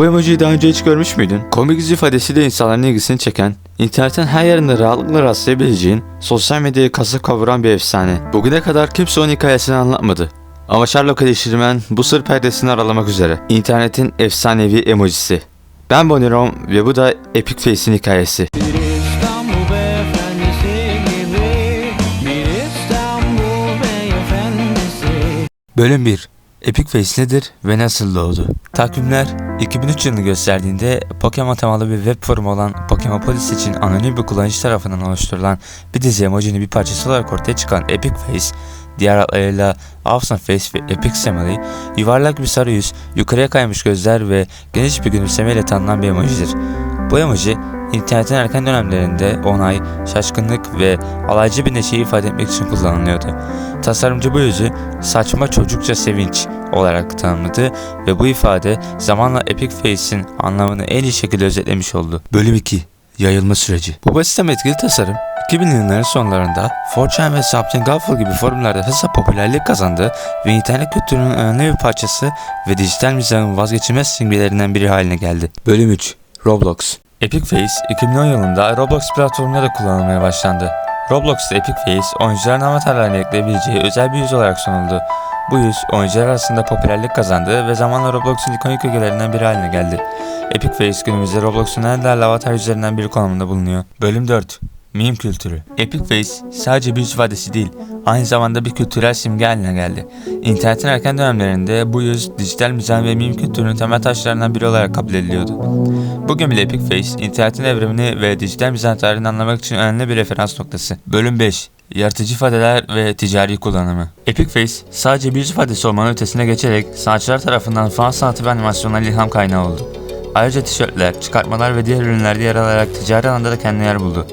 Bu emojiyi daha önce hiç görmüş müydün? Komik yüz ifadesiyle insanların ilgisini çeken, internetin her yerinde rahatlıkla rastlayabileceğin, sosyal medyayı kasıp kavuran bir efsane. Bugüne kadar kimse onun hikayesini anlatmadı. Ama Sherlock eleştirmen bu sır perdesini aralamak üzere. İnternetin efsanevi emojisi. Ben Bonirom ve bu da Epic Face'in hikayesi. Bölüm 1 Epic Face nedir ve nasıl doğdu? Takvimler 2003 yılını gösterdiğinde Pokemon temalı bir web forumu olan Pokemopolis için anonim bir kullanıcı tarafından oluşturulan bir dizi emojinin bir parçası olarak ortaya çıkan Epic Face, diğer adlarıyla Awesome Face ve Epic Family, yuvarlak bir sarı yüz, yukarıya kaymış gözler ve geniş bir gülümsemeyle tanınan bir emojidir. Bu emoji internetin erken dönemlerinde onay, şaşkınlık ve alaycı bir neşeyi ifade etmek için kullanılıyordu. Tasarımcı bu yüzü saçma çocukça sevinç olarak tanımladı ve bu ifade zamanla Epic Face'in anlamını en iyi şekilde özetlemiş oldu. Bölüm 2 Yayılma süreci Bu basit ama etkili tasarım 2000'li yılların sonlarında 4chan ve Something Awful gibi forumlarda hızla popülerlik kazandı ve internet kültürünün önemli bir parçası ve dijital mizahın vazgeçilmez simgelerinden biri haline geldi. Bölüm 3 Roblox Epic Face 2010 yılında Roblox platformunda da kullanılmaya başlandı. Roblox'ta Epic Face oyuncuların avatarlarını ekleyebileceği özel bir yüz olarak sunuldu. Bu yüz oyuncular arasında popülerlik kazandı ve zamanla Roblox'un ikonik ögelerinden biri haline geldi. Epic Face günümüzde Roblox'un en değerli avatar yüzlerinden biri konumunda bulunuyor. Bölüm 4 Meme kültürü. Epic Face sadece bir yüz ifadesi değil, aynı zamanda bir kültürel simge haline geldi. İnternetin erken dönemlerinde bu yüz dijital mizah ve meme kültürünün temel taşlarından biri olarak kabul ediliyordu. Bugün bile Epic Face, internetin evrimini ve dijital mizah tarihini anlamak için önemli bir referans noktası. Bölüm 5 Yaratıcı ifadeler ve ticari kullanımı. Epic Face sadece bir yüz ifadesi olmanın ötesine geçerek sanatçılar tarafından fan sanatı ve animasyonlar ilham kaynağı oldu. Ayrıca tişörtler, çıkartmalar ve diğer ürünlerde yer alarak ticari alanda da kendine yer buldu.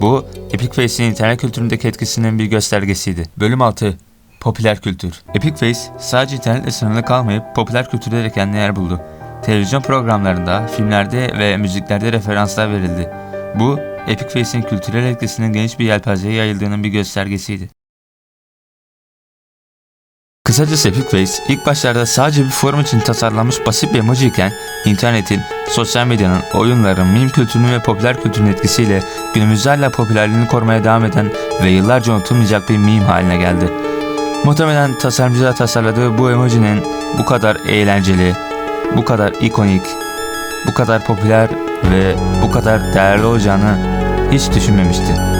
Bu, Epic Face'in internet kültüründeki etkisinin bir göstergesiydi. Bölüm 6 Popüler kültür. Epic Face sadece internetle sınırlı kalmayıp popüler kültürde de kendine yer buldu. Televizyon programlarında, filmlerde ve müziklerde referanslar verildi. Bu, Epic Face'in kültürel etkisinin geniş bir yelpazeye yayıldığının bir göstergesiydi. Kısacası Epic Face ilk başlarda sadece bir forum için tasarlanmış basit bir emoji iken internetin, sosyal medyanın, oyunların, meme kültürünün ve popüler kültürün etkisiyle günümüzde hala popülerliğini korumaya devam eden ve yıllarca unutulmayacak bir meme haline geldi. Muhtemelen tasarımcılar tasarladığı bu emojinin bu kadar eğlenceli, bu kadar ikonik, bu kadar popüler ve bu kadar değerli olacağını hiç düşünmemişti.